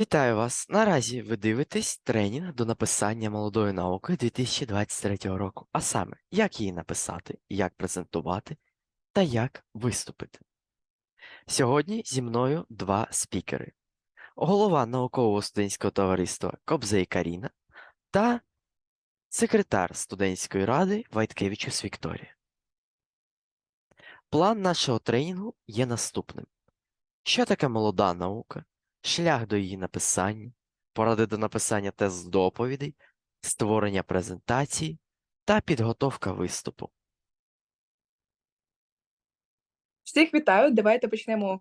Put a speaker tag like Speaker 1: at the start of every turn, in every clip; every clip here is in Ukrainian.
Speaker 1: Вітаю вас! Наразі ви дивитесь тренінг до написання молодої науки 2023 року, а саме, як її написати, як презентувати та як виступити. Сьогодні зі мною два спікери: голова наукового студентського товариства Кобзей Каріна та секретар студентської ради Вайткевичус Вікторія. План нашого тренінгу є наступним: що таке молода наука? Шлях до її написання, поради до написання тест доповідей, створення презентації та підготовка виступу.
Speaker 2: Всіх вітаю. Давайте почнемо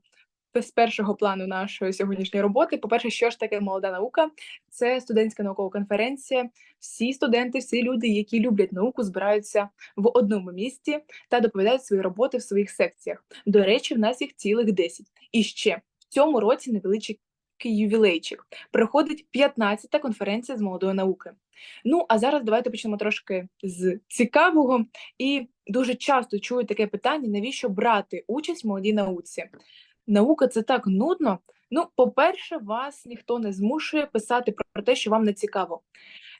Speaker 2: з першого плану нашої сьогоднішньої роботи. По-перше, що ж таке молода наука? Це студентська наукова конференція. Всі студенти, всі люди, які люблять науку, збираються в одному місці та доповідають свої роботи в своїх секціях. До речі, в нас їх цілих 10. І ще в цьому році невеличкий ювілейчик. Проходить 15-та конференція з молодої науки. Ну а зараз давайте почнемо трошки з цікавого. І дуже часто чую таке питання: навіщо брати участь в молодій науці? Наука це так нудно. Ну, по-перше, вас ніхто не змушує писати про те, що вам не цікаво.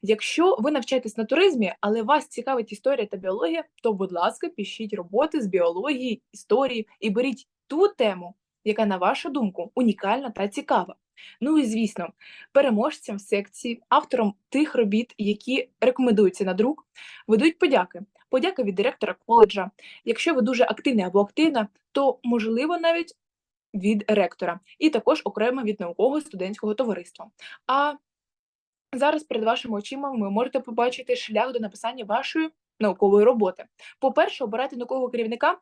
Speaker 2: Якщо ви навчаєтесь на туризмі, але вас цікавить історія та біологія, то, будь ласка, пишіть роботи з біології, історії і беріть ту тему, яка, на вашу думку, унікальна та цікава. Ну і звісно, переможцям секції, авторам тих робіт, які рекомендуються на друк, ведуть подяки. Подяка від директора коледжа. Якщо ви дуже активний або активна, то можливо навіть від ректора, і також окремо від наукового студентського товариства. А зараз перед вашими очима ви можете побачити шлях до написання вашої наукової роботи. По-перше, обирати наукового керівника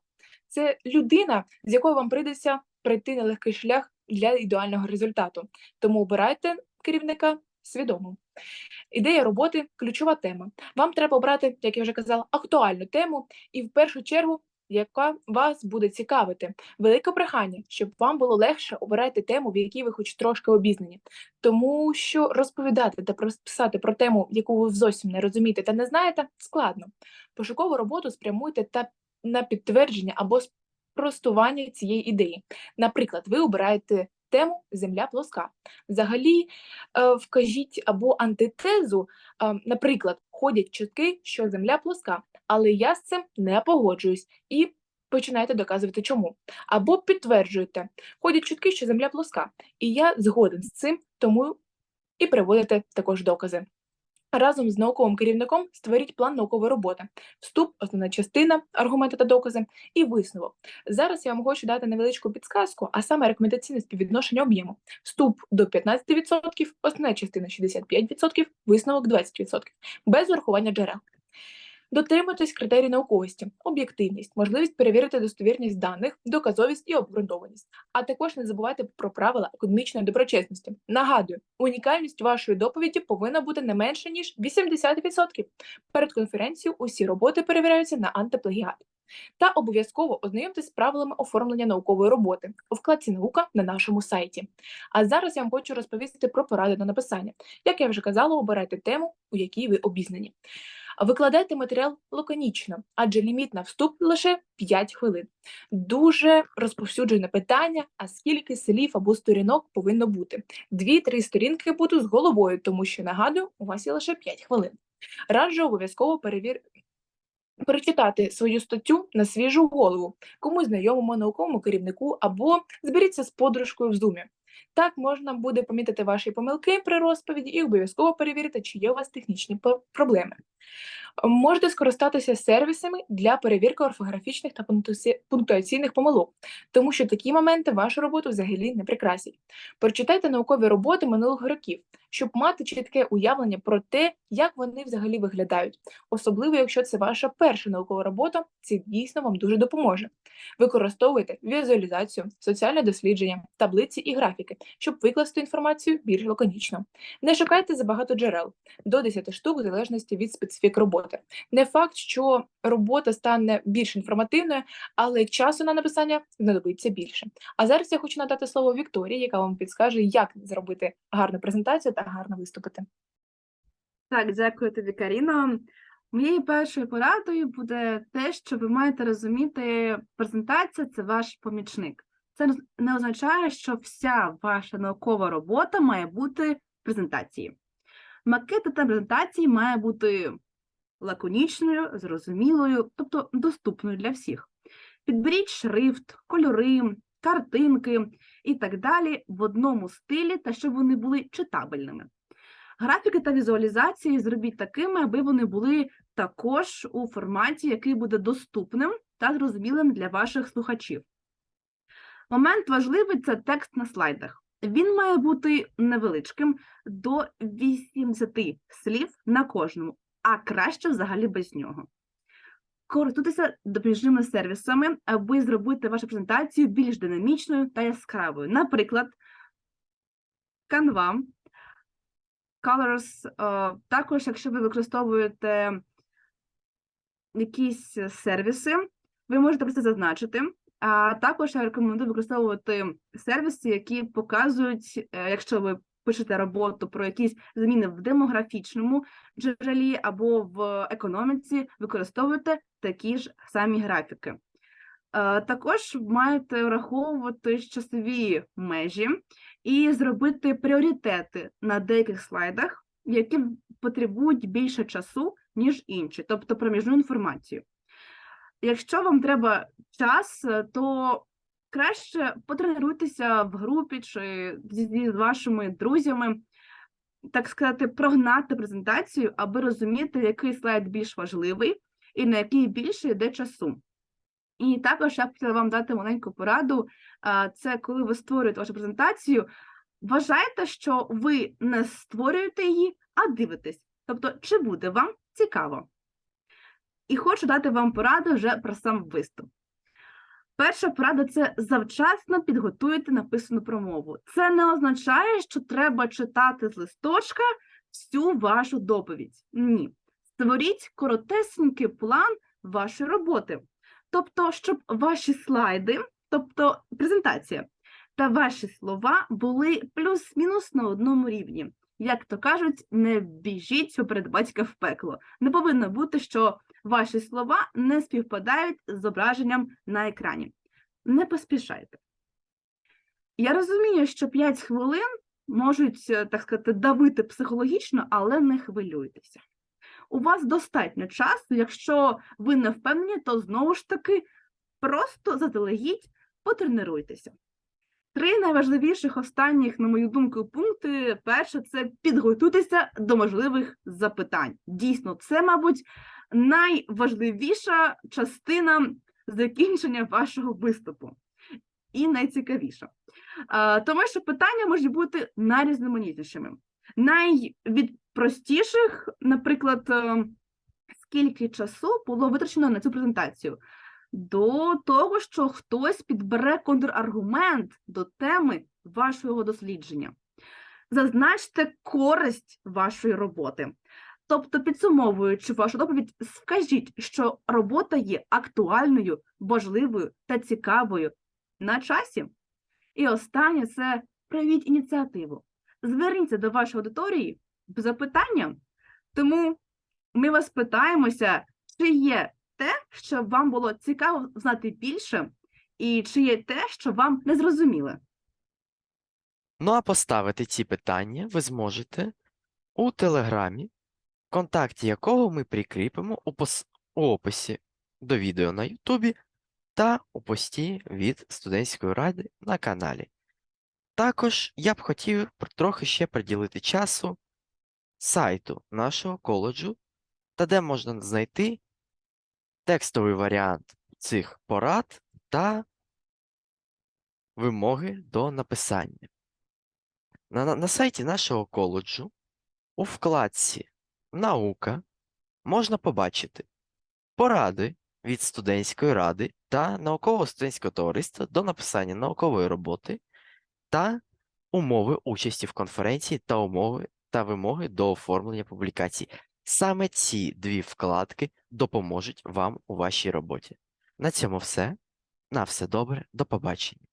Speaker 2: це людина, з якою вам прийдеться пройти нелегкий шлях для ідеального результату. Тому обирайте керівника свідомо. Ідея роботи ключова тема. Вам треба обрати, як я вже казала, актуальну тему і в першу чергу. Яка вас буде цікавити, велике прохання, щоб вам було легше обирати тему, в якій ви хоч трошки обізнані, тому що розповідати та писати про тему, яку ви зовсім не розумієте та не знаєте, складно. Пошукову роботу спрямуйте та на підтвердження або спростування цієї ідеї. Наприклад, ви обираєте тему Земля плоска. Взагалі, е, вкажіть або антитезу, е, наприклад, ходять чутки, що Земля плоска, але я з цим не погоджуюсь і починаєте доказувати, чому. Або підтверджуєте, ходять чутки, що Земля плоска, і я згоден з цим, тому і приводите також докази. Разом з науковим керівником створіть план наукової роботи, вступ, основна частина, аргументи та докази і висновок. Зараз я вам хочу дати невеличку підсказку, а саме рекомендаційне співвідношення об'єму. Вступ до 15%, основна частина 65%, висновок 20%, без урахування джерел. Дотримуйтесь критерій науковості, об'єктивність, можливість перевірити достовірність даних, доказовість і обґрунтованість. А також не забувайте про правила економічної доброчесності. Нагадую, унікальність вашої доповіді повинна бути не менше ніж 80%. Перед конференцією усі роботи перевіряються на антиплагіат. Та обов'язково ознайомтесь з правилами оформлення наукової роботи у вкладці наука на нашому сайті. А зараз я вам хочу розповісти про поради на написання. Як я вже казала, обирайте тему, у якій ви обізнані. Викладайте матеріал лаконічно, адже ліміт на вступ лише 5 хвилин. Дуже розповсюджене питання, а скільки слів або сторінок повинно бути. Дві-три сторінки буду з головою, тому що нагадую, у вас є лише 5 хвилин. Раджу обов'язково перевір... перечитати свою статтю на свіжу голову, комусь знайомому науковому керівнику або зберіться з подружкою в зумі. Так можна буде помітити ваші помилки при розповіді і обов'язково перевірити, чи є у вас технічні проблеми. Можете скористатися сервісами для перевірки орфографічних та пунктуаційних помилок, тому що такі моменти вашу роботу взагалі не прикрасять. Прочитайте наукові роботи минулих років, щоб мати чітке уявлення про те, як вони взагалі виглядають. Особливо, якщо це ваша перша наукова робота, це дійсно вам дуже допоможе. Використовуйте візуалізацію, соціальне дослідження, таблиці і графіки, щоб викласти інформацію більш лаконічно. Не шукайте забагато джерел до 10 штук в залежності від специфік роботи. Не факт, що робота стане більш інформативною, але часу на написання знадобиться більше. А зараз я хочу надати слово Вікторії, яка вам підскаже, як зробити гарну презентацію та гарно виступити.
Speaker 3: Так, дякую тобі, Каріна. Моєю першою порадою буде те, що ви маєте розуміти, презентація це ваш помічник. це не- означає, що вся ваша наукова робота має бути в презентації. Макет та презентації має бути лаконічною, зрозумілою, тобто доступною для всіх. Підберіть шрифт, кольори, картинки і так далі в одному стилі, та щоб вони були читабельними. Графіки та візуалізації зробіть такими, аби вони були також у форматі, який буде доступним та зрозумілим для ваших слухачів. Момент важливий це текст на слайдах. Він має бути невеличким до 80 слів на кожному, а краще взагалі без нього. Користуйтеся допоміжними сервісами, аби зробити вашу презентацію більш динамічною та яскравою. Наприклад, Canva, Colors, е, також, якщо ви використовуєте якісь сервіси, ви можете просто зазначити. А також я рекомендую використовувати сервіси, які показують, е, якщо ви пишете роботу про якісь зміни в демографічному джерелі або в економіці, використовуйте такі ж самі графіки. Е, Також маєте враховувати часові межі і зробити пріоритети на деяких слайдах, які потребують більше часу, ніж інші, тобто проміжну інформацію. Якщо вам треба час, е, то краще потренуйтеся в групі чи зі вашими друзями, так сказати, прогнати презентацію, аби розуміти, який слайд більш важливий і на який більше йде часу. І також я хотіла вам дати маленьку пораду. Це коли ви створюєте вашу презентацію, вважайте, що ви не створюєте її, а дивитесь. Тобто, чи буде вам цікаво. І хочу дати вам пораду вже про сам виступ. Перша порада це завчасно підготуйте написану промову. Це не означає, що треба читати з листочка всю вашу доповідь. Ні. Створіть коротесенький план вашої роботи. Тобто, щоб ваші слайди, тобто презентація, та ваші слова були плюс-мінус на одному рівні. Як то кажуть, не біжіть поперед батька в пекло. Не повинно бути, що ваші слова не співпадають з зображенням на екрані. Не поспішайте. Я розумію, що 5 хвилин можуть, е, так сказати, давити психологічно, але не хвилюйтеся. У вас достатньо часу, якщо ви не впевнені, то знову ж таки просто заздалегідь потренуйтеся. Три найважливіших останніх, на мою думку, пункти. Перше, це підготуйтеся до можливих запитань. Дійсно, це, мабуть, найважливіша частина закінчення вашого виступу. І найцікавіша. Тому що питання можуть бути найрізноманітнішими. Най від простіших, наприклад, е, скільки часу було витрачено на цю презентацію, до того, що хтось підбере контраргумент до теми вашого дослідження. Зазначте користь вашої роботи. Тобто, підсумовуючи вашу доповідь, скажіть, що робота є актуальною, важливою та цікавою на часі. І останнє це проявіть ініціативу. Зверніться до вашої аудиторії з запитанням, тому ми вас питаємося, чи є те, що вам було цікаво знати більше, і чи є те, що вам не зрозуміле.
Speaker 1: Ну а поставити ці питання ви зможете у Телеграмі, контакті якого ми прикріпимо у, описі до відео на Ютубі та у пості від студентської ради на каналі. Також я б хотів трохи ще приділити часу сайту нашого коледжу, та де можна знайти текстовий варіант цих порад та вимоги до написання. На, на, на сайті нашого коледжу у вкладці Наука можна побачити поради від студентської ради та наукового студентського товариства до написання наукової роботи та умови участі в конференції та умови та вимоги до оформлення публікацій. Саме ці дві вкладки допоможуть вам у вашій роботі. На цьому все. На все добре, до побачення.